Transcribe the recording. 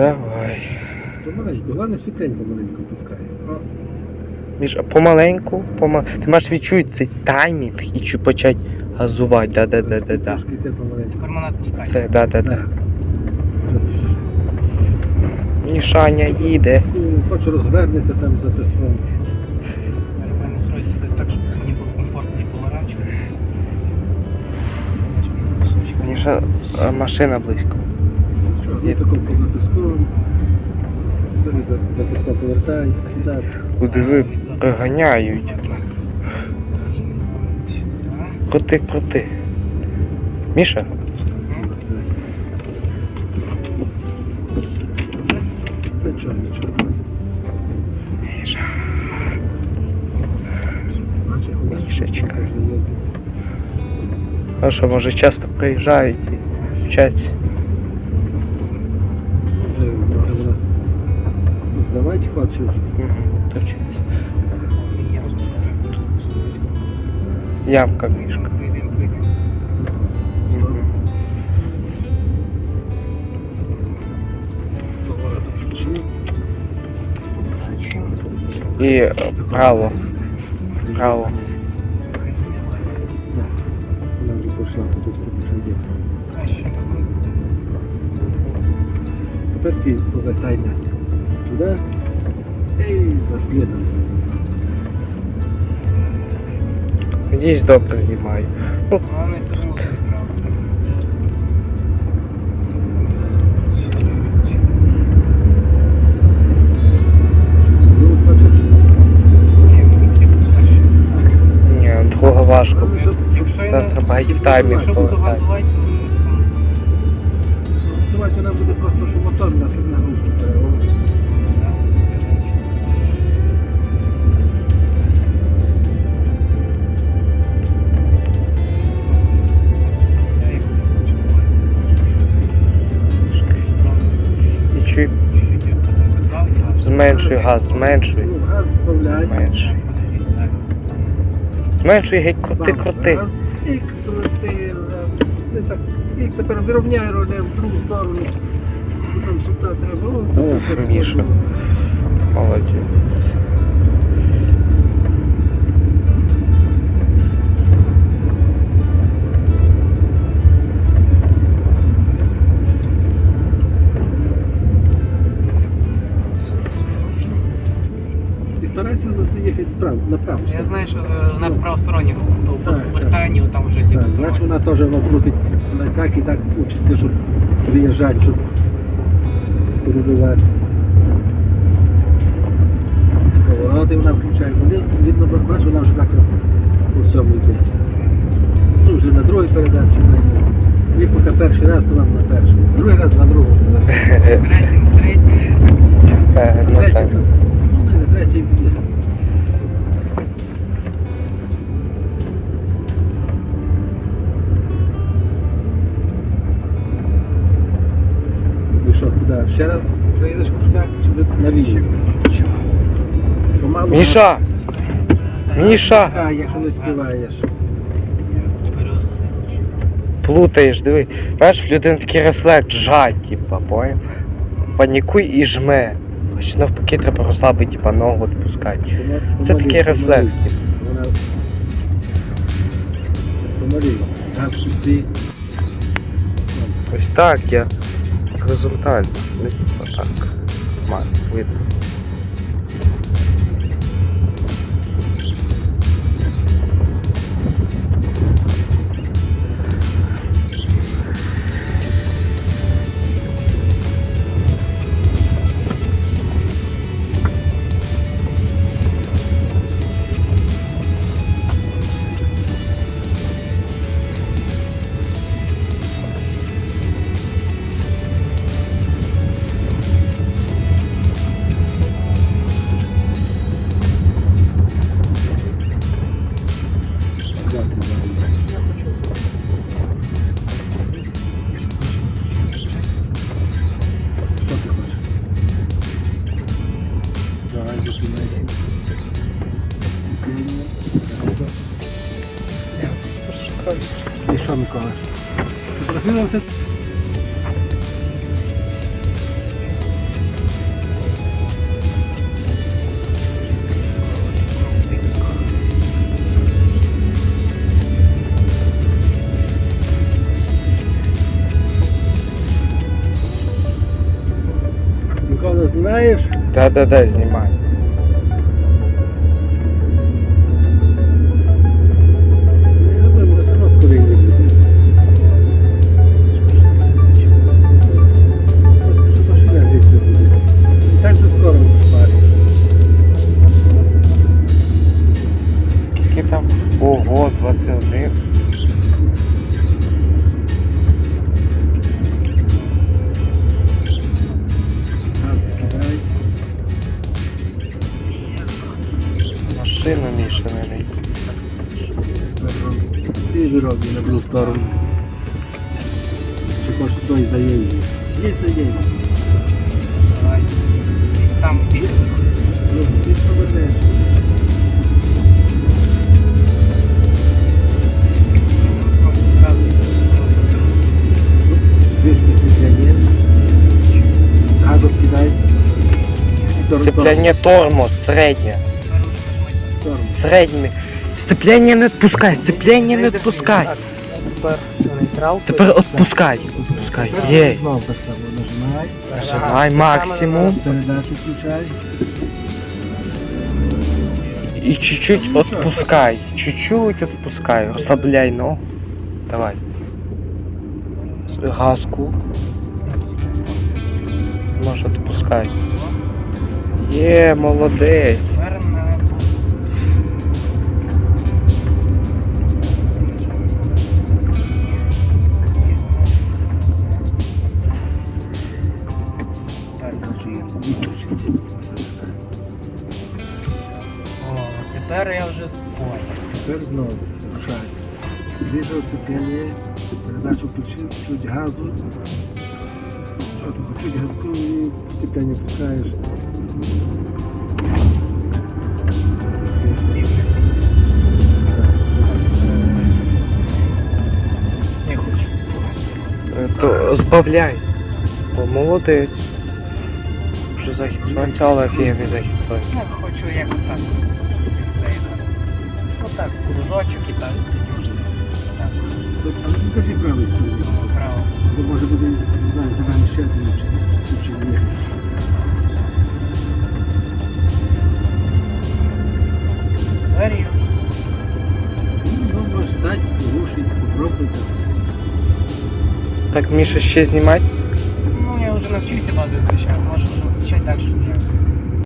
Давай. Помаленьку, головне ступень помаленьку пускає. Між, помаленьку, помал... Ти маєш відчути цей таймінг і почати газувати. Да, да, да, да, да. Помаленьку. Мене відпускає. Це, да, да, да. Мішаня їде. Ну, Хоч розвернеться там за песком. Я настрою себе так, щоб мені було комфортно і поворачувати. Міша, машина близько. Що, ну тако поза песком. Далі за, за повертай. Удиви, приганяють. Крути, крути. Міша? Нічого, нічого. Міша. Мішечка. А що, може часто приїжджають і вчаться. здавати хоче. Угу, точно. Ямка мішка. Мгм. І е, право. Право. Вона вже пішла по ту сторону йде. Тепер ти повертай на туди. Ей, за слідом. Надіюсь, добре знімаю. Головне тормози справа. Ну, бачиш. Ні, друга важко. Ну, щоб- Якщо я Та не- треба йти в таймінг Якщо буду повертати. газувати, то Давайте вона буде просто, що мотор на на ручку переговорити. Зменшуй газ, зменшуй. Газ збавляй. Зменшуй. Зменшуй геть крути, крути. І крути. раз. Не так. І тепер вирівняй роле в другу сторону. Там сюди треба. Уф, Міша. Молодець. Їхати направо. Я знаю, що е, у нас правосторонні то в Британії там вже Так, значить вона теж вона крутить вона так і так учиться, щоб виїжджати, щоб перебивати. Повороти вона включає. Вони, видно, бачиш, вона вже так по всьому йде. Ну, вже на другій передачі в неї. І поки перший раз, то вам на перший. Другий раз на другому. Третій, третій. Е, ну Третій, ну, на третій буде. Ще раз приїдеш кушка, чи ви на вільні? Помалу Міша! Міша! якщо не співаєш. Плутаєш, диви. Бачиш, в людини такий рефлекс жать, типа, поняв? Панікуй і жме. Хоч навпаки треба розслабити, типа, ногу відпускати. Це такий рефлекс, типу. Вона помалі. Ось так я горизонтально. не типа так. Має видно. Фотографировался. Ніколи? Да-да-да, знімаю. вироби на другу сторону. Чи хочеш той заїзді? Є заїзді. Давай. Десь там біг. Ну, ти повернеш. Вишки сцепляння. Газу скидай. І тор- Сцепляння тормоз, середнє. тор- тор. Середнє. Сцепляння не відпускай, сцепляння не відпускай. Тепер нейтрал. Тепер відпускай. Відпускай. Є. Знову так само нажимай. Нажимай максимум. Передачу включай. І чуть-чуть відпускай. Чуть-чуть відпускай. Розслабляй ногу. Давай. Газку. Може відпускай. Є, молодець. Тепер я вже понял. Тепер знову включай. Вижу сцепляння. Передачу включив, чуть газу. Що чуть газку і сцепляння пускаєш. Не хочу. То збавляй. О, молодець. Вже захід сонця, але офігенний захід сонця. Ну, хочу як так. Отак, кружочок і так, тоді вже так, Тут, Але не кажи правий сторони. право. Бо може буде, не знаю, загальний ще один чи, чи ні. Горів. Ну, можеш стати, порушити, попробуйте. Так, Міша, ще знімати? Ну, я вже навчився базовий включати, можеш Далі вже.